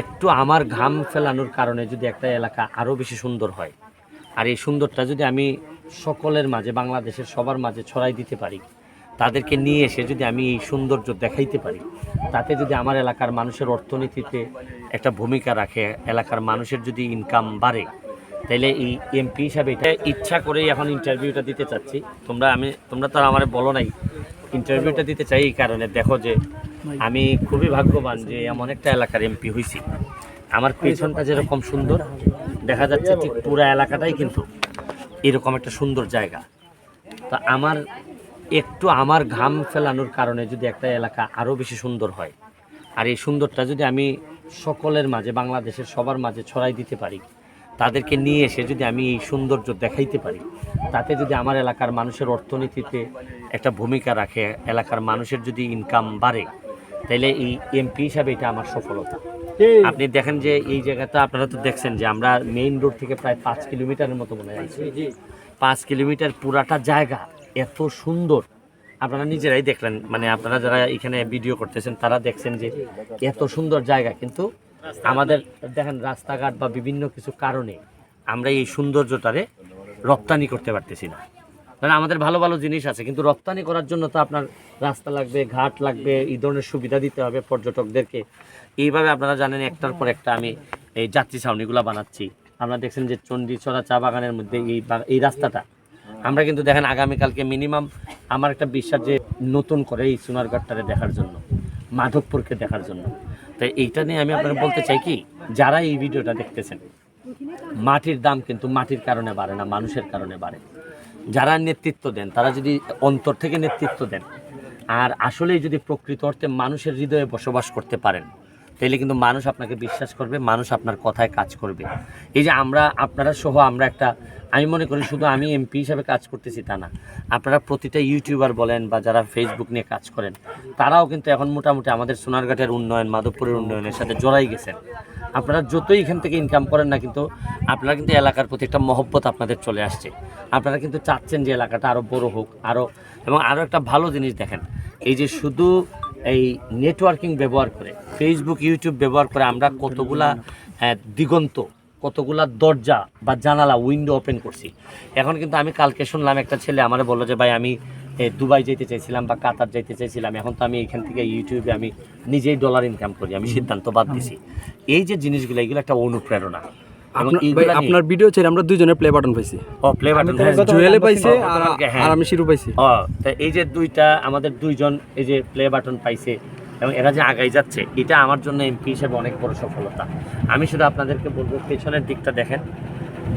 একটু আমার ঘাম ফেলানোর কারণে যদি একটা এলাকা আরও বেশি সুন্দর হয়, আর এই সুন্দরটা যদি আমি সকলের মাঝে, বাংলাদেশের সবার মাঝে ছড়াই দিতে পারি, তাদেরকে নিয়ে এসে যদি আমি এই সৌন্দর্য দেখাইতে পারি, তাতে যদি আমার এলাকার মানুষের অর্থনীতিতে একটা ভূমিকা রাখে, এলাকার মানুষের যদি ইনকাম বাড়ে, তাইলে এই এমপি হিসাবে এটা ইচ্ছা করেই এখন ইন্টারভিউটা দিতে চাচ্ছি। তোমরা আমি, তোমরা তো আমার বলো নাই ইন্টারভিউটা দিতে চাই এই কারণে। দেখো যে আমি খুবই ভাগ্যবান যে এমন একটা এলাকার এমপি হয়েছি আমার পেছনটা যেরকম সুন্দর দেখা যাচ্ছে ঠিক পুরো এলাকাটাই কিন্তু এরকম একটা সুন্দর জায়গা। তা আমার একটু আমার ঘাম ফেলানোর কারণে যদি একটা এলাকা আরও বেশি সুন্দর হয় আর এই সুন্দরটা যদি আমি সকলের মাঝে বাংলাদেশের সবার মাঝে ছড়াই দিতে পারি তাদেরকে নিয়ে এসে যদি আমি এই সৌন্দর্য দেখাইতে পারি তাতে যদি আমার এলাকার মানুষের অর্থনীতিতে একটা ভূমিকা রাখে এলাকার মানুষের যদি ইনকাম বাড়ে তাইলে এই এমপি হিসাবে এটা আমার সফলতা। আপনি দেখেন যে এই জায়গাটা আপনারা তো দেখছেন যে আমরা মেইন রোড থেকে প্রায় পাঁচ কিলোমিটারের মতো মনে হয়। পাঁচ কিলোমিটার পুরাটা জায়গা এত সুন্দর। আপনারা নিজেরাই দেখলেন মানে আপনারা যারা এখানে ভিডিও করতেছেন তারা দেখছেন যে এত সুন্দর জায়গা। কিন্তু আমাদের দেখেন রাস্তাঘাট বা বিভিন্ন কিছু কারণে আমরা এই সৌন্দর্যটারে রপ্তানি করতে পারতেছি না। কারণ আমাদের ভালো ভালো জিনিস আছে, কিন্তু রপ্তানি করার জন্য তো আপনার রাস্তা লাগবে, ঘাট লাগবে, এই ধরনের সুবিধা দিতে হবে পর্যটকদেরকে। এইভাবে আপনারা জানেন একটার পর একটা আমি এই যাত্রী ছাউনিগুলো বানাচ্ছি। আপনারা দেখছেন যে চণ্ডীচড়া চা বাগানের মধ্যে এই এই রাস্তাটা। আমরা কিন্তু দেখেন আগামীকালকে মিনিমাম আমার একটা বিশ্বাস যে নতুন করে এই সোনারঘাটটারে দেখার জন্য, মাধবপুরকে দেখার জন্য। তাই এইটা নিয়ে আমি আপনাকে বলতে চাই কি, যারা এই ভিডিওটা দেখতেছেন, মাটির দাম কিন্তু মাটির কারণে বাড়ে না, মানুষের কারণে বাড়ে। যারা নেতৃত্ব দেন, তারা যদি অন্তর থেকে নেতৃত্ব দেন, আর আসলেই যদি প্রকৃত অর্থে মানুষের হৃদয়ে বসবাস করতে পারেন তাহলে কিন্তু মানুষ আপনাকে বিশ্বাস করবে, মানুষ আপনার কথায় কাজ করবে। এই যে আমরা, আপনারা সহ আমরা একটা, আমি মনে করি শুধু আমি এমপি হিসাবে কাজ করতেছি তা না, আপনারা প্রতিটা ইউটিউবার বলেন বা যারা ফেসবুক নিয়ে কাজ করেন, তারাও কিন্তু এখন মোটামুটি আমাদের সোনারঘাটের উন্নয়ন, মাধবপুরের উন্নয়নের সাথে জড়াই গেছেন। আপনারা যতই এখান থেকে ইনকাম করেন না কিন্তু আপনারা কিন্তু এলাকার প্রতি একটা মহব্বত আপনাদের চলে আসছে। আপনারা কিন্তু চাচ্ছেন যে এলাকাটা আরও বড় হোক আরও এবং আরও একটা ভালো জিনিস দেখেন এই যে শুধু এই নেটওয়ার্কিং ব্যবহার করে ফেসবুক ইউটিউব ব্যবহার করে আমরা কতগুলা আহ, দিগন্ত কতগুলা দরজা বা জানালা উইন্ডো ওপেন করছি। এখন কিন্তু আমি কালকে শুনলাম একটা ছেলে আমারে বলল যে ভাই আমি দুবাই যেতে চাইছিলাম বা কাতার যেতে চাইছিলাম এখন তো আমি এখান থেকে ইউটিউবে আমি নিজেই ডলার ইনকাম করি আমি সিদ্ধান্ত বাদ দিছি। এই যে জিনিসগুলো এগুলো একটা অনুপ্রেরণা। আপনার- ভিডিও ছেড়ে আমরা দুইজনের প্লে বাটন পাইছি। ও প্লে বাটন জুয়েলে পাইছে হ্যাঁ। আর আমি শিরু পাইছি। ও তা এই যে দুইটা আমাদের দুইজন এই যে প্লে বাটন পাইছে এবং এরা যে আগাই যাচ্ছে এটা আমার জন্য এমপি হিসেবে অনেক বড় সফলতা। আমি শুধু আপনাদেরকে বলব পেছনের দিকটা দেখেন।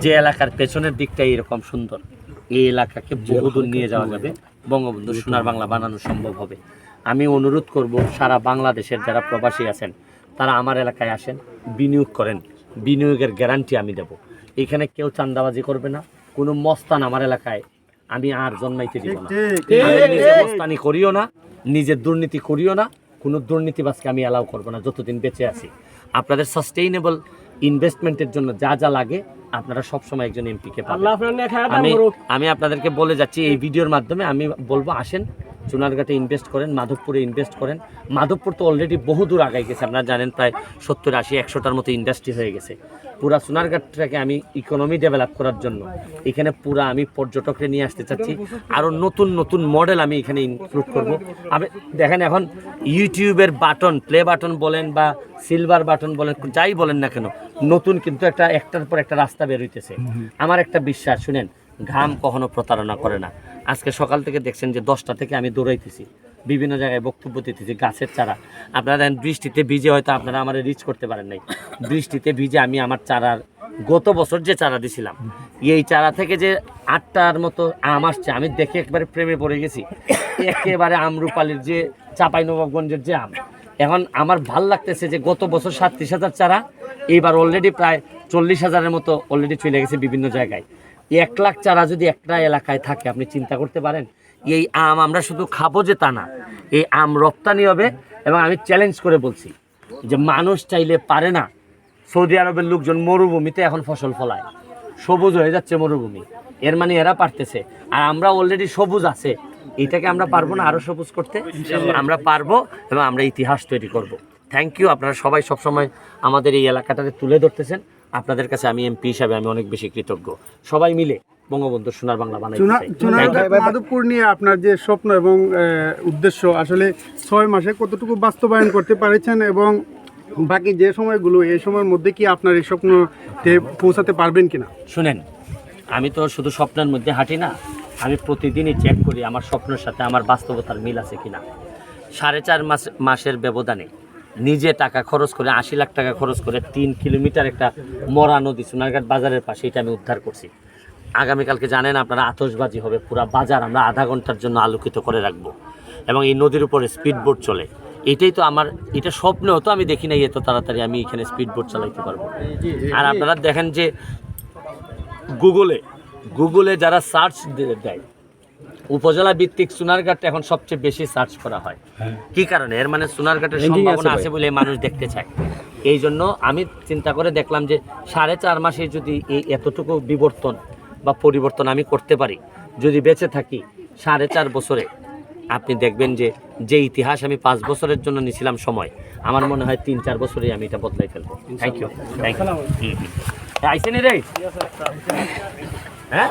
যে এলাকার পেছনের দিকটা এরকম সুন্দর। এই এলাকাকে বহুদূর নিয়ে যাওয়া যাবে। বঙ্গবন্ধু সোনার বাংলা বানানো সম্ভব হবে। আমি অনুরোধ করব সারা বাংলাদেশের যারা প্রবাসী আছেন তারা আমার এলাকায় আসেন বিনিয়োগ করেন। বিনিয়োগের গ্যারান্টি আমি দেব। এখানে কেউ চান্দাবাজি করবে না কোনো মস্তান আমার এলাকায় আমি আর জন্মাইতে দিব না। নিজে মস্তানি করিও না নিজের দুর্নীতি করিও না কোনো দুর্নীতিবাজকে আমি অ্যালাউ করব না যতদিন বেঁচে আছি। আপনাদের সাস্টেইনেবল ইনভেস্টমেন্টের জন্য যা যা লাগে আপনারা সবসময় একজন এমপিকে পাবেন। আমি আমি আপনাদেরকে বলে যাচ্ছি এই ভিডিওর মাধ্যমে আমি বলব আসেন চুনারঘাটে ইনভেস্ট করেন মাধবপুরে ইনভেস্ট করেন। মাধবপুর তো অলরেডি বহু দূর আগাই গেছে আপনারা জানেন প্রায় সত্তর আশি একশোটার মতো ইন্ডাস্ট্রি হয়ে গেছে। পুরা সোনারঘাটটাকে আমি ইকোনমি ডেভেলপ করার জন্য এখানে পুরা আমি পর্যটককে নিয়ে আসতে চাচ্ছি। আরও নতুন নতুন মডেল আমি এখানে ইনক্লুড করব। আমি দেখেন এখন ইউটিউবের বাটন প্লে বাটন বলেন বা সিলভার বাটন বলেন যাই বলেন না কেন নতুন কিন্তু একটা একটার পর একটা রাস্তা বের হইতেছে। আমার একটা বিশ্বাস শুনেন ঘাম কখনো প্রতারণা করে না। আজকে সকাল থেকে দেখছেন যে দশটা থেকে আমি দৌড়াইতেছি। বিভিন্ন জায়গায় বক্তব্য দিতেছি, গাছের চারা। আপনারা দেখেন, বৃষ্টিতে ভিজে হয়তো আপনারা আমার রিচ করতে পারেন নাই। বৃষ্টিতে ভিজে আমি আমার চারার, গত বছর যে চারা দিছিলাম, এই চারা থেকে যে আটটার মতো আম আসছে, আমি দেখে একবারে প্রেমে পড়ে গেছি। একেবারে আমরুপালির যে চাপাই নবাবগঞ্জের যে আম। এখন আমার ভালো লাগতেছে যে গত বছর সাতত্রিশ হাজার চারা এইবার অলরেডি প্রায় চল্লিশ হাজারের মতো অলরেডি চলে গেছে বিভিন্ন জায়গায়। এক লাখ চারা যদি একটা এলাকায় থাকে আপনি চিন্তা করতে পারেন এই আম আমরা শুধু খাব যে তা না এই আম রপ্তানি হবে। এবং আমি চ্যালেঞ্জ করে বলছি যে মানুষ চাইলে পারে না সৌদি আরবের লোকজন মরুভূমিতে এখন ফসল ফলায়। সবুজ হয়ে যাচ্ছে মরুভূমি। এর মানে এরা পারতেছে। আর আমরা অলরেডি সবুজ আছে। এটাকে আমরা পারব না আরও সবুজ করতে? আমরা পারব এবং আমরা ইতিহাস তৈরি করব। থ্যাংক ইউ আপনারা সবাই সবসময় আমাদের এই এলাকাটাতে তুলে ধরতেছেন। আপনাদের কাছে আমি এমপি হিসাবে আমি অনেক বেশি কৃতজ্ঞ। সবাই মিলে বঙ্গবন্ধু সোনার বাংলা বানাই মাধবপুর নিয়ে আপনার যে স্বপ্ন এবং উদ্দেশ্য আসলে ছয় মাসে কতটুকু বাস্তবায়ন করতে পারেছেন এবং বাকি যে সময়গুলো এই সময়ের মধ্যে কি আপনার এই স্বপ্নতে পৌঁছাতে পারবেন কিনা? শুনেন আমি তো শুধু স্বপ্নের মধ্যে হাঁটি না আমি প্রতিদিনই চেক করি আমার স্বপ্নের সাথে আমার বাস্তবতার মিল আছে কিনা। সাড়ে চার মাস মাসের ব্যবধানে নিজে টাকা খরচ করে, আশি লাখ টাকা খরচ করে তিন কিলোমিটার একটা মরা নদী, সোনারঘাট বাজারের পাশে এটা আমি উদ্ধার করছি। আগামীকালকে জানেন আপনারা আতসবাজি হবে, পুরা বাজার আমরা আধা ঘণ্টার জন্য আলোকিত করে রাখব। এবং এই নদীর উপরে স্পিড বোট চলে। এটাই তো আমার, এটা স্বপ্নেও তো আমি দেখি নাই এত তাড়াতাড়ি আমি এখানে স্পিড বোট চালাইতে পারব। আর আপনারা দেখেন যে গুগলে গুগলে যারা সার্চ দেয় উপজেলা ভিত্তিক সোনারঘাট এখন সবচেয়ে বেশি সার্চ করা হয়। কি কারণে? এর মানে সোনারঘাটের সম্ভাবনা আছে বলে মানুষ দেখতে চায়। এই জন্য আমি চিন্তা করে দেখলাম যে সাড়ে চার মাসে যদি এই এতটুকু বিবর্তন বা পরিবর্তন আমি করতে পারি যদি বেঁচে থাকি সাড়ে চার বছরে আপনি দেখবেন যে যে ইতিহাস আমি পাঁচ বছরের জন্য নিছিলাম সময় আমার মনে হয় তিন চার বছরেই আমি এটা বদলাই ফেলব। থ্যাংক ইউ থ্যাংক ইউ আইসেনি রে? হ্যাঁ?